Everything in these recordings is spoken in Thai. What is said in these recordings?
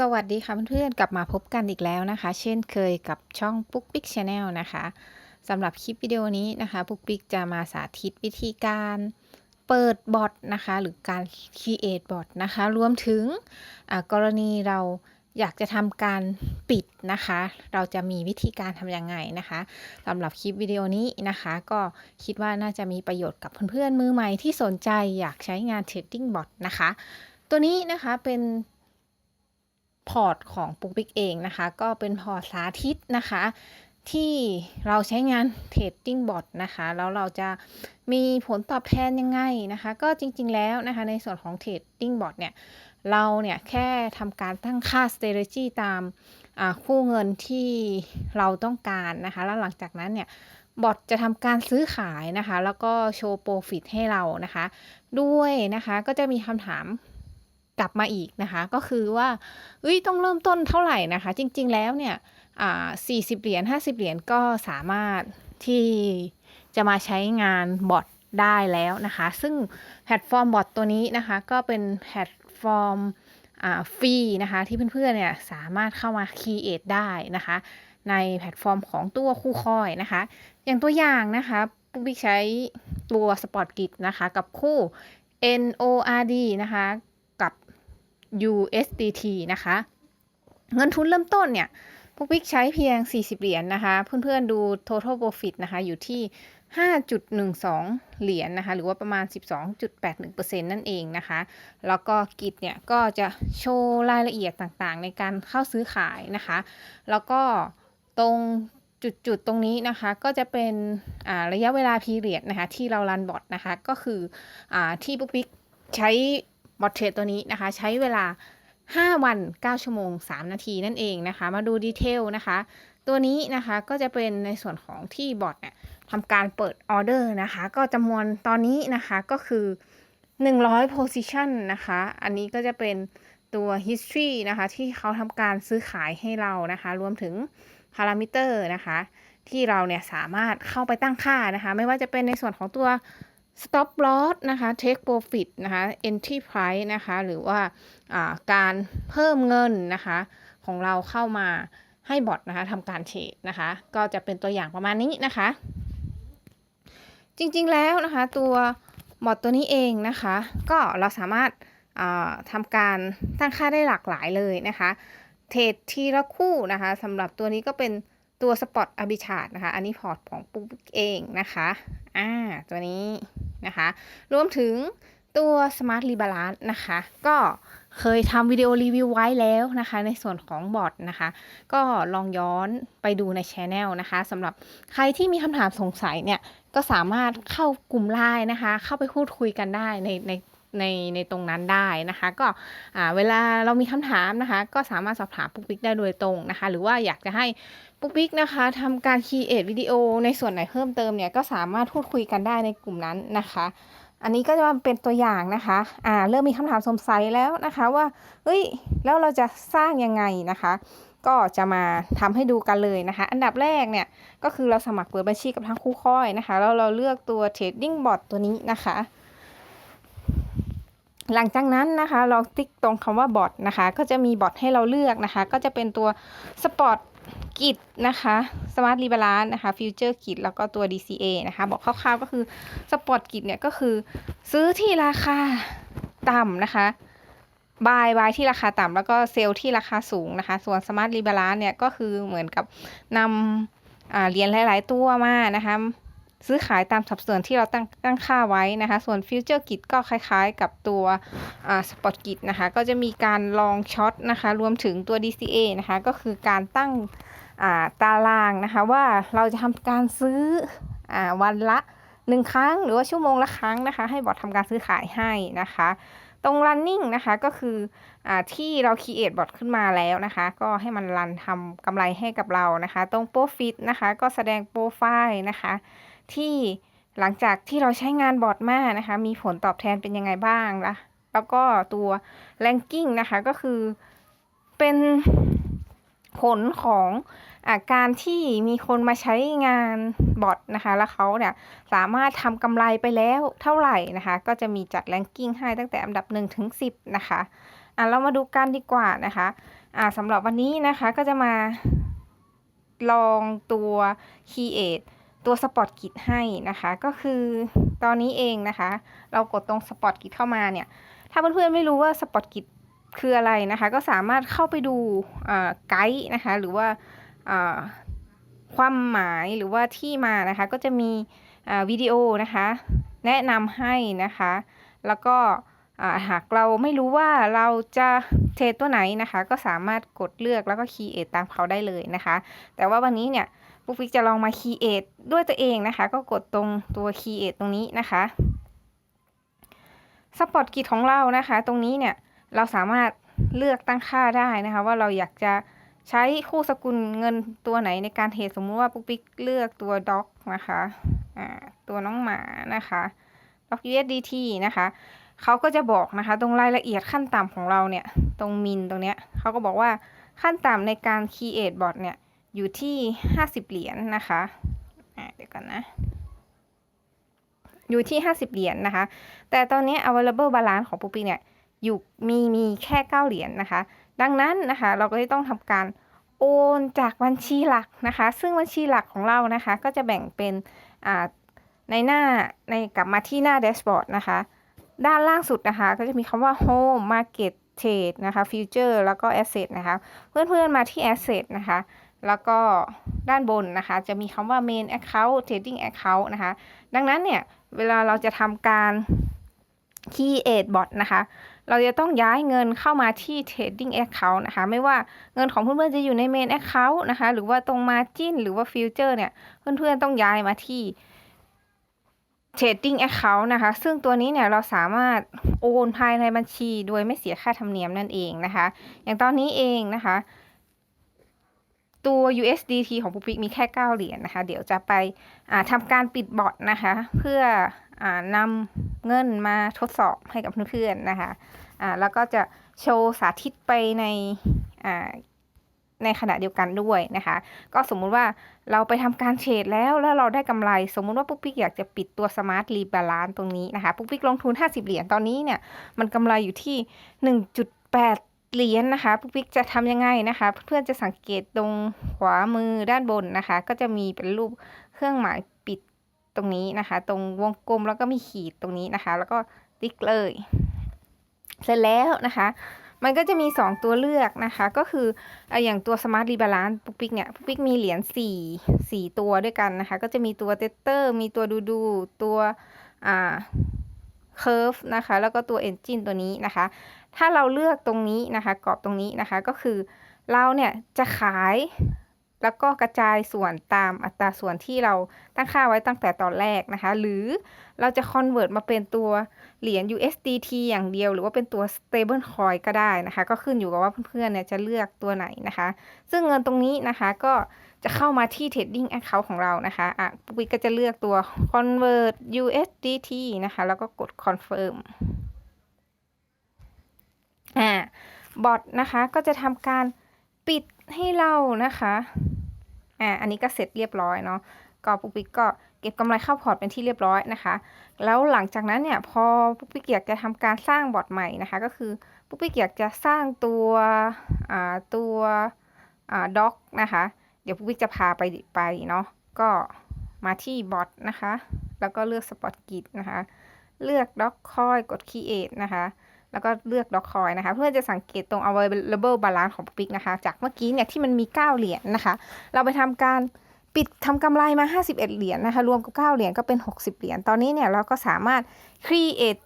สวัสดีค่ะเพื่อนๆ กลับมาพบกันอีกแล้วนะคะ เช่นเคยกับช่องปุ๊กปิ๊กชาแนลนะคะสำหรับคลิปวิดีโอนี้นะคะปุ๊กปิ๊กจะมาสาธิตวิธีการเปิดบอทนะคะ หรือการ create บอทนะคะ รวมถึงกรณีเราอยากจะทำการปิดนะคะ เราจะมีวิธีการทำยังไงนะคะสำหรับคลิปวิดีโอนี้นะคะ ก็คิดว่าน่าจะมีประโยชน์กับเพื่อนๆมือใหม่ที่สนใจอยากใช้งาน Trading Bot นะคะ ตัวนี้นะคะเป็น พอร์ตของปุ๊กปิ๊กเองนะคะ ก็เป็นพอร์ตสาธิตนะคะ ที่เราใช้งาน Trading Bot นะคะ แล้วเราจะมีผลตอบแทนยังไงนะคะ ก็จริงๆแล้วนะคะ ในส่วนของ Trading Bot เนี่ย เราเนี่ยแค่ทำการตั้งค่า strategy ตามคู่เงินที่เราต้องการนะคะ แล้วหลังจากนั้นเนี่ยบอทจะทำการซื้อขายนะคะ แล้วก็โชว์โปรฟิตให้เรานะคะ ด้วยนะคะ ก็จะมีคำถาม กลับมาอีกนะคะ ก็คือว่าเอ้ยต้องเริ่มต้นเท่าไหร่นะคะ จริง ๆ แล้วเนี่ยอ่า40เหรียญ50เหรียญก็สามารถที่จะมาใช้งานบอทได้แล้วนะคะ ซึ่งแพลตฟอร์มบอทตัวนี้นะคะ ก็เป็นแพลตฟอร์มฟรีนะคะ ที่เพื่อนๆเนี่ยสามารถเข้ามา create ได้นะคะ ในแพลตฟอร์มของตัวคู่คอยนะคะ อย่างตัวอย่างนะคะปุ๊กปิ๊กใช้ตัว Spot Git นะคะ กับคู่ NORD นะคะ USDT นะคะ เงินทุนเริ่มต้นเนี่ยปุ๊กปิ๊กใช้เพียง 40 เหรียญนะคะ เพื่อนๆดู total profit นะคะ อยู่ที่ 5.12 เหรียญนะคะ หรือว่าประมาณ 12.81%นั่นเองนะคะ แล้วก็กิจเนี่ย ก็จะโชว์รายละเอียดต่างๆ ในการเข้าซื้อขายนะคะ แล้วก็ตรงจุดๆ ตรงนี้นะคะ ก็จะเป็นระยะเวลาพีเรียดนะคะ ที่เรารันบอทนะคะ ก็คืออที่ปุ๊กปิ๊กใช้ บอทเทรดตัวนี้นะคะ ใช้เวลา 5 วัน 9 ชั่วโมง 3 นาทีนั่นเองนะคะ มาดูดีเทลนะคะ ตัวนี้นะคะก็จะเป็นในส่วนของที่บอทเนี่ยทำการเปิดออเดอร์นะคะ ก็จำนวนตอนนี้นะคะก็คือ 100 position นะคะ อันนี้ก็จะเป็นตัว history นะคะ ที่เขาทำการซื้อขายให้เรานะคะ รวมถึง parameter นะคะ ที่เราเนี่ยสามารถเข้าไปตั้งค่านะคะ ไม่ว่าจะเป็นในส่วนของตัว stop loss นะคะ take profit นะคะ entry price นะคะ หรือว่าการเพิ่มเงินนะคะ ของเราเข้ามาให้บอทนะคะทำการเทรดนะคะ ก็จะเป็นตัวอย่างประมาณนี้นะคะ จริงๆแล้วนะคะ ตัวบอทตัวนี้เองนะคะ ก็เราสามารถทำการตั้งค่าได้หลากหลายเลยนะคะ เทรดทีละคู่นะคะสำหรับตัวนี้ก็เป็นตัวสปอตอบิชาร์ดนะคะ อันนี้พอร์ตของปุ๊กเองนะคะ อ่า ตัวนี้ นะคะ รวมถึงตัว Smart Rebalance นะคะ ก็เคยทำวิดีโอรีวิวไว้แล้วนะคะ ในส่วนของบอทนะคะ ก็ลองย้อนไปดูในช anel นะคะสำหรับใครที่มีคำถามสงสัยเนี่ย ก็สามารถเข้ากลุ่มไลน์นะคะ เข้าไปพูดคุยกันได้ในใน ในในตรงนั้นได้นะคะ ก็เวลาเรามีคำถามนะคะ ก็สามารถสอบถามปุ๊กปิ๊กได้โดยตรงนะคะ หรือว่าอยากจะให้ปุ๊กปิ๊กนะคะทำการคีเอทวิดีโอในส่วนไหนเพิ่มเติมเนี่ยก็สามารถพูดคุยกันได้ในกลุ่มนั้นนะคะอันนี้ก็จะเป็นตัวอย่างนะคะ อ่า เริ่มมีคำถามสงสัยแล้วนะคะว่า เฮ้ย แล้วเราจะสร้างยังไงนะคะ ก็จะมาทำให้ดูกันเลยนะคะ อันดับแรกเนี่ย ก็คือเราสมัครเปิดบัญชีกับทางคู่ค่อยนะคะ แล้วเราเลือกตัว Trading Bot ตัวนี้นะคะ หลังจากนั้นนะคะ เราติ๊กตรงคำว่าบอทนะคะ ก็จะมีบอทให้เราเลือกนะคะ ก็จะเป็นตัว Spot กิจนะคะ Smart r e b a l a n c e นะคะ Future กิจแล้วก็ตัว DCA นะคะ บอกคร่าวๆก็คือ Spot กิจเนี่ยก็คือซื้อที่ราคาต่ำนะคะบายบายที่ราคาต่ำแล้วก็เซลล์ที่ราคาสูงนะคะ ส่วน Smart r e b a l a n c e เนี่ยก็คือเหมือนกับนำเหรียญหลาย ๆ ตัวมานะคะ ซื้อขายตามสัดส่วนที่เราตั้งตั้งค่าไว้นะคะ ส่วนฟิวเจอร์กิจก็คล้ายๆ กับตัวสปอตกิจนะคะ ก็จะมีการลองช็อตนะคะ รวมถึงตัว DCA นะคะ ก็คือการตั้งตารางนะคะว่าเราจะทำการซื้ออวันละหนึ่งครั้งหรือว่าชั่วโมงละครั้งนะคะ ให้บอททำการซื้อขายให้นะคะ ตรง running นะคะก็คืออที่เรา create บอทขึ้นมาแล้วนะคะ ก็ให้มันรันทำกำไรให้กับเรานะคะ ตรง profit นะคะ ก็แสดงโปรไฟล์นะคะ ที่หลังจากที่เราใช้งานบอทมานะคะ มีผลตอบแทนเป็นยังไงบ้างนะแล้วก็ตัว ranking นะคะก็คือเป็นผลของอาการที่มีคนมาใช้งานบอทนะคะ แล้วเขาเนี่ยสามารถทำกำไรไปแล้วเท่าไหร่นะคะ ก็จะมีจัดแรงกิ้งให้ตั้งแต่อันดับ1ถึง10 นะคะ อะเรามาดูกันดีกว่านะคะ อ่าสำหรับวันนี้นะคะก็จะมาลองตัว Create ตัว Spot Kit ให้นะคะ ก็คือตอนนี้เองนะคะ เรากดตรง Spot Kit เข้ามาเนี่ย ถ้าเพื่อนๆไม่รู้ว่า Spot Kit คืออะไรนะคะ ก็สามารถเข้าไปดูไกด์นะคะ หรือว่าความหมายหรือว่าที่มานะคะ ก็จะมีวิดีโอนะคะ แนะนำให้นะคะ แล้วก็หากเราไม่รู้ว่าเราจะเทรดตัวไหนนะคะ ก็สามารถกดเลือกแล้วก็คีย์เอทตามเขาได้เลยนะคะ แต่ว่าวันนี้เนี่ย ปุ๊กปิ๊กจะลองมาคีย์เอทด้วยตัวเองนะคะ ก็กดตรงตัวคีย์เอทตรงนี้นะคะสปอตกิจของเรานะคะ ตรงนี้เนี่ยเราสามารถเลือกตั้งค่าได้นะคะ ว่าเราอยากจะใช้คู่สกุลเงินตัวไหนในการเทรดสมมุติว่าปุ๊กปิ๊กเลือกตัวด็อกนะคะอ่าตัวน้องหมานะคะด็อก USDT นะคะเขาก็จะบอกนะคะ ตรงรายละเอียดขั้นต่ำของเราเนี่ย ตรงมินตรงเนี้ยเขาก็บอกว่าขั้นต่ำในการ create bot เนี่ย อยู่ที่ห้าสิบเหรียญนนะคะเดี๋ยวกันนะ อยู่ที่ห้าสิบเหรียญนนะคะ แต่ตอนนี้ available balance ของปูปีเนี่ยอยู่มีมีแค่เก้าเหรียญนนะคะ ดังนั้นนะคะเราก็จะต้องทำการโอนจากบัญชีหลักนะคะ ซึ่งบัญชีหลักของเรานะคะ ก็จะแบ่งเป็นในหน้าในกลับมาที่หน้าแดชบอร์ดนะคะ ด้านล่างสุดนะคะ ก็จะมีคำว่า Home Market Trade นะคะ Future แล้วก็ Asset นะคะ เพื่อนๆมาที่ Asset นะคะ แล้วก็ด้านบนนะคะ จะมีคำว่า Main Account Trading Account นะคะ ดังนั้นเนี่ย เวลาเราจะทำการ Create Bot นะคะ เราจะต้องย้ายเงินเข้ามาที่ Trading Account นะคะ ไม่ว่าเงินของเพื่อนๆจะอยู่ใน Main Account นะคะ หรือว่าตรง Margin หรือว่า Future เนี่ย เพื่อนๆต้องย้ายมาที่ Trading Account นะคะ ซึ่งตัวนี้เนี่ยเราสามารถโอนภายในบัญชี โดยไม่เสียค่าธรรมเนียมนั่นเองนะคะ อย่างตอนนี้เองนะคะ ตัว USDT ของปุ๊กปิ๊กมีแค่ 9 เหรียญนนะคะ เดี๋ยวจะไปทำการปิดบอทนะคะ เพื่อนำเงินมาทดสอบให้กับเพื่อนๆนะคะะแล้วก็จะโชว์สาธิตไปในในขณะเดียวกันด้วยนะคะ ก็สมมุติว่าเราไปทำการเทรดแล้วแล้วเราได้กำไร สมมุติว่าปุ๊กปิ๊กอยากจะปิดตัวสมาร์ทรีบาลานตรงนี้นะคะปุ๊กปิ๊กลงทุน 50 เหรียญตอนนี้เนี่ยมันกำไรอยู่ที่ 1.8 เหรียญนนะคะปุ๊กปิ๊กจะทำยังไงนะคะ เพื่อนๆจะสังเกตตรงขวามือด้านบนนะคะ ก็จะมีเป็นรูปเครื่องหมายปิดตรงนี้นะคะ ตรงวงกลมแล้วก็มีขีดตรงนี้นะคะ แล้วก็ติ๊กเลย เสร็จแล้วนะคะ มันก็จะมี 2 ตัวเลือกนะคะ ก็คืออย่างตัว Smart Rebalance ปุ๊กปิ๊กเนี่ยปุ๊กปิ๊กมีเหรียญ4 4 ตัวด้วยกันนะคะ ก็จะมีตัวเตเตอร์ มีตัวดูดูตัวอ่า Curve นะคะ แล้วก็ตัว Engine ตัวนี้นะคะ ถ้าเราเลือกตรงนี้นะคะ กรอบตรงนี้นะคะ ก็คือเราเนี่ยจะขายแล้วก็กระจายส่วนตามอัตราส่วนที่เราตั้งค่าไว้ตั้งแต่ตอนแรกนะคะ หรือเราจะ convert มาเป็นตัวเหรียญ USDT อย่างเดียว หรือว่าเป็นตัว stable coin ก็ได้นะคะ ก็ขึ้นอยู่กับว่าเพื่อนๆเนี่ยจะเลือกตัวไหนนะคะ ซึ่งเงินตรงนี้นะคะก็ จะเข้ามาที่ trading account ของเรานะคะอะปุ๊กก็จะเลือกตัว convert USDT นะคะ แล้วก็กด confirm อ่าบอทนะคะก็จะทำการปิดให้เรานะคะอ่าอันนี้ก็เสร็จเรียบร้อยเนาะก็ปุ๊กปิ๊กก็เก็บกำไรเข้าพอร์ตเป็นที่เรียบร้อยนะคะ แล้วหลังจากนั้นเนี่ยพอปุ๊กปิ๊กอยากจะทำการสร้างบอทใหม่นะคะ ก็คือปุ๊กปิ๊กอยากจะสร้างตัวอ่าตัวอ่าด็อกนะคะ เดี๋ยวปุ๊กปิ๊กจะพาไปไปเนาะก็มาที่บอทนะคะ แล้วก็เลือกสปอตกิจนะคะ เลือกด็อกคอยกด create นะคะแล้วก็เลือกดอกคอยนะคะ เพื่อจะสังเกตตรง available balance ของปิกนะคะ จากเมื่อกี้เนี่ยที่มันมี 9 เหรียญนนะคะ เราไปทำการปิดทำกำไรมา 51 เหรียญนนะคะ รวมกับ 9 เหรียญก็เป็น 60 เหรียญ ตอนนี้เนี่ยเราก็สามารถ create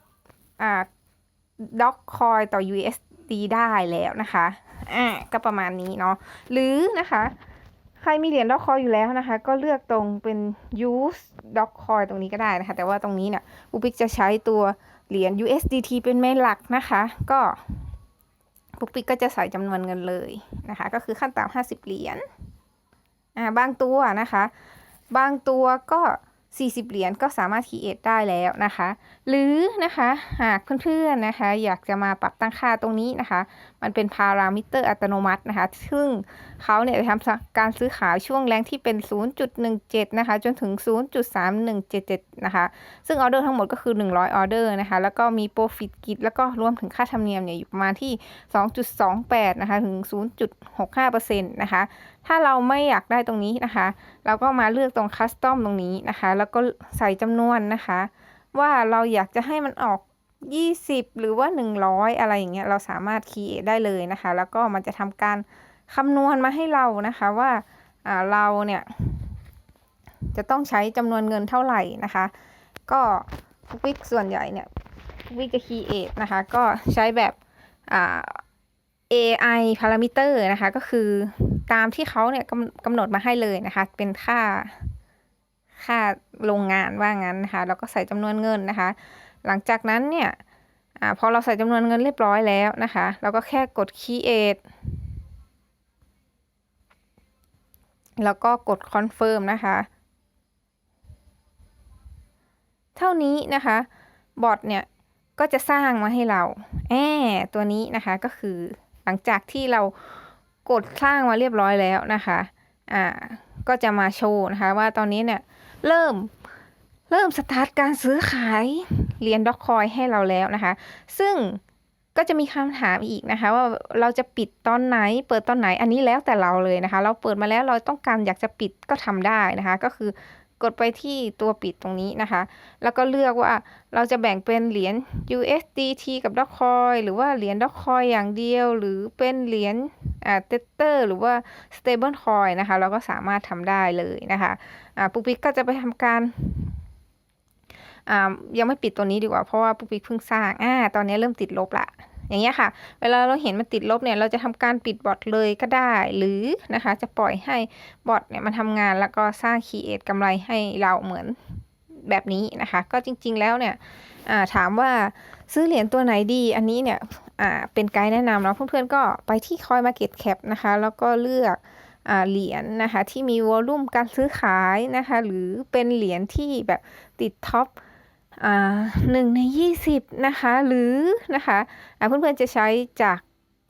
อ่าด็อกคอยต่อ USD ได้แล้วนะคะ อ่า ก็ประมาณนี้เนาะ หรือนะคะ ใครมีเหรียญด็อกคอยอยู่แล้วนะคะ ก็เลือกตรงเป็น use ด็อกคอยตรงนี้ก็ได้นะคะ แต่ว่าตรงนี้เนี่ยอุปิกจะใช้ตัวเหรียญ USDT เป็นเมนหลักนะคะ ก็ปุ๊กปิ๊กก็จะใส่จำนวนเงินเลยนะคะ ก็คือขั้นต่ำ50 เหรียญอ่าบางตัวนะคะ บางตัวก็ 40 เหรียญก็สามารถ create ได้แล้วนะคะ หรือนะคะหากเพื่อนๆนะคะ อยากจะมาปรับตั้งค่าตรงนี้นะคะ มันเป็นพารามิเตอร์อัตโนมัตินะคะ ซึ่งเขาเนี่ยทำการซื้อขายช่วงแรงที่เป็น 0.17 นะคะ จนถึง 0.3177 นะคะ ซึ่งออเดอร์ทั้งหมดก็คือ 100 ออเดอร์นะคะ แล้วก็มีโปรฟิตกิจแล้วก็รวมถึงค่าธรรมเนียมเนี่ยอยู่ประมาณที่ 2.28 นะคะ ถึง 0.65%นะคะถ้าเราไม่อยากได้ตรงนี้นะคะ เราก็มาเลือกตรงคัสตอมตรงนี้นะคะ แล้วก็ใส่จำนวนนะคะ ว่าเราอยากจะให้มันออก 20 หรือว่า 100 อะไรอย่างเงี้ยเราสามารถคีเอทได้เลยนะคะ แล้วก็มันจะทำการคำนวณมาให้เรานะคะว่าเราเนี่ยจะต้องใช้จำนวนเงินเท่าไหร่นะคะ ก็วิกส่วนใหญ่เนี่ยวิกจะคีเอทนะคะ ก็ใช้แบบ AI parameter นะคะ ก็คือ ตามที่เขาเนี่ยกำหนดมาให้เลยนะคะ เป็นค่าค่าโรงงานว่างั้นนะคะแล้วก็ใส่จำนวนเงินนะคะ หลังจากนั้นเนี่ยอพอเราใส่จำนวนเงินเรียบร้อยแล้วนะคะ เราก็แค่กด create แล้วก็กด confirm นะคะ เท่านี้นะคะบอทเนี่ยก็จะสร้างมาให้เราแอตัวนี้นะคะก็คือหลังจากที่เรา กดสร้างมาเรียบร้อยแล้วนะคะ อ่า ก็จะมาโชว์นะคะ ว่าตอนนี้เนี่ยเริ่มเริ่มสตาร์ทการซื้อขายเหรียญด็อกคอยให้เราแล้วนะคะ ซึ่งก็จะมีคำถามอีกนะคะ ว่าเราจะปิดตอนไหน เปิดตอนไหนอันนี้แล้วแต่เราเลยนะคะ เราเปิดมาแล้วเราต้องการอยากจะปิดก็ทำได้นะคะ ก็คือ กดไปที่ตัวปิดตรงนี้นะคะ แล้วก็เลือกว่าเราจะแบ่งเป็นเหรียญ USDT กับด็อกคอยหรือว่าเหรียญด็อกคอยอย่างเดียว หรือเป็นเหรียญอ่าเตเตอร์หรือว่า stable coin นะคะ เราก็สามารถทำได้เลยนะคะอ่าปุ๊กปิ๊กก็จะไปทำการอ่ายังไม่ปิดตัวนี้ดีกว่าเพราะว่าปุ๊กปิ๊กเพิ่งสร้างอ่าตอนนี้เริ่มติดลบละ อย่างเงี้ยค่ะ เวลาเราเห็นมันติดลบเนี่ย เราจะทำการปิดบอทเลยก็ได้หรือนะคะจะปล่อยให้บอทเนี่ยมันทำงานแล้วก็สร้างคีเอทกำไรให้เราเหมือนแบบนี้นะคะ ก็จริง ๆแล้วเนี่ยถามว่าซื้อเหรียญตัวไหนดี อันนี้เนี่ยเป็นไกด์แนะนำแล้วเพื่อนๆก็ไปที่ Coin Market Cap นะคะ แล้วก็เลือกเหรียญนนะคะ ที่มีวอลลุ่มการซื้อขายนะคะ หรือเป็นเหรียญที่แบบติดท็อป หนึ่งในยี่สิบนะคะ หรือนะคะเพื่อนๆจะใช้จาก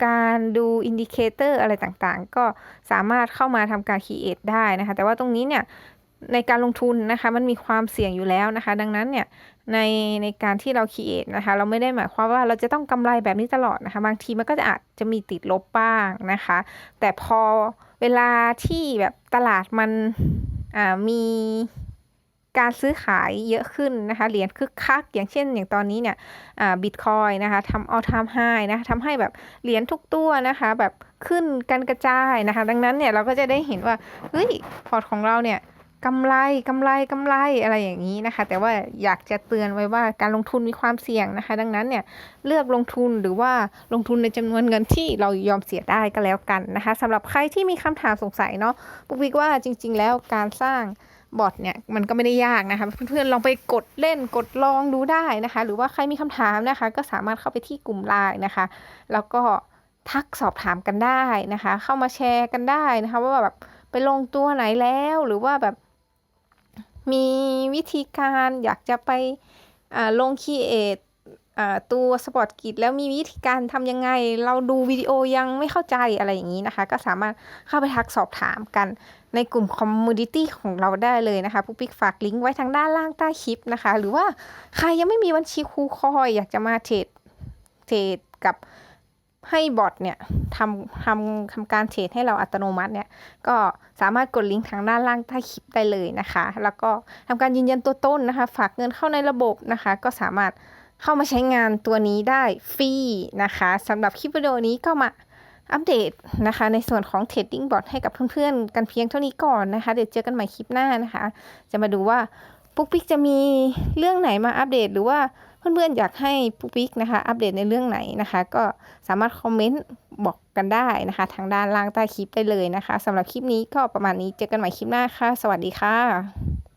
การดูอินดิเคเตอร์อะไรต่างๆ ก็สามารถเข้ามาทำการคีเอทได้นะคะ แต่ว่าตรงนี้เนี่ยในการลงทุนนะคะมันมีความเสี่ยงอยู่แล้วนะคะ ดังนั้นเนี่ยในในการที่เราคีเอทนะคะ เราไม่ได้หมายความว่าเราจะต้องกำไรแบบนี้ตลอดนะคะ บางทีมันก็จะอาจจะมีติดลบบ้างนะคะ แต่พอเวลาที่แบบตลาดมันมี การซื้อขายเยอะขึ้นนะคะเหรียญคึกคัก อย่างเช่น อย่างตอนนี้เนี่ยบิตคอยนะคะทำออทามไฮนะคะทำให้แบบเหรียญทุกตัวนะคะ แบบขึ้นกันกระจายนะคะ ดังนั้นเนี่ยเราก็จะได้เห็นว่าเฮ้ยพอร์ตของเราเนี่ยกำไรกำไรกำไรอะไรอย่างนี้นะคะ แต่ว่าอยากจะเตือนไว้ว่าการลงทุนมีความเสี่ยงนะคะ ดังนั้นเนี่ยเลือกลงทุนหรือว่าลงทุนในจำนวนเงินที่เรายอมเสียได้ก็แล้วกันนะคะสำหรับใครที่มีคำถามสงสัยเนาะปุ๊กวิกว่าจริง ๆ แล้วการสร้าง บอทเนี่ยมันก็ไม่ได้ยากนะคะ เพื่อนๆลองไปกดเล่นกดลองดูได้นะคะ หรือว่าใครมีคำถามนะคะ ก็สามารถเข้าไปที่กลุ่มไลน์นะคะ แล้วก็ทักสอบถามกันได้นะคะ เข้ามาแชร์กันได้นะคะ ว่าแบบไปลงตัวไหนแล้วหรือว่าแบบมีวิธีการอยากจะไปลงคีเอท ตัวสปอร์ตกิจแล้วมีวิธีการทำยังไง เราดูวิดีโอยังไม่เข้าใจอะไรอย่างนี้นะคะ ก็สามารถเข้าไปทักสอบถามกันในกลุ่มคอมมูนิตี้ของเราได้เลยนะคะผู้ปิ๊กฝากลิงก์ไว้ทางด้านล่างใต้คลิปนะคะ หรือว่าใครยังไม่มีบัญชีคูคอย อยากจะมาเทรดเทรดกับให้บอทเนี่ยทำทำทำการเทรดให้เราอัตโนมัติเนี่ย ก็สามารถกดลิงก์ทางด้านล่างใต้คลิปได้เลยนะคะ แล้วก็ทำการยืนยันตัวต้นนะคะ ฝากเงินเข้าในระบบนะคะ ก็สามารถ เข้ามาใช้งานตัวนี้ได้ฟรีนะคะสำหรับคลิปวิดีโอนี้ก็มาอัปเดตนะคะ ในส่วนของ Trading Bot ให้กับเพื่อนๆ กันเพียงเท่านี้ก่อนนะคะ เดี๋ยวเจอกันใหม่คลิปหน้านะคะ จะมาดูว่าปุ๊กปิ๊กจะมีเรื่องไหนมาอัปเดต หรือว่าเพื่อนๆอยากให้ปุ๊กปิ๊กนะคะ อัปเดตในเรื่องไหนนะคะ ก็สามารถคอมเมนต์บอกกันได้นะคะ ทางด้านล่างใต้คลิปได้เลยนะคะสำหรับคลิปนี้ก็ประมาณนี้เจอกันใหม่คลิปหน้าค่ะ สวัสดีค่ะ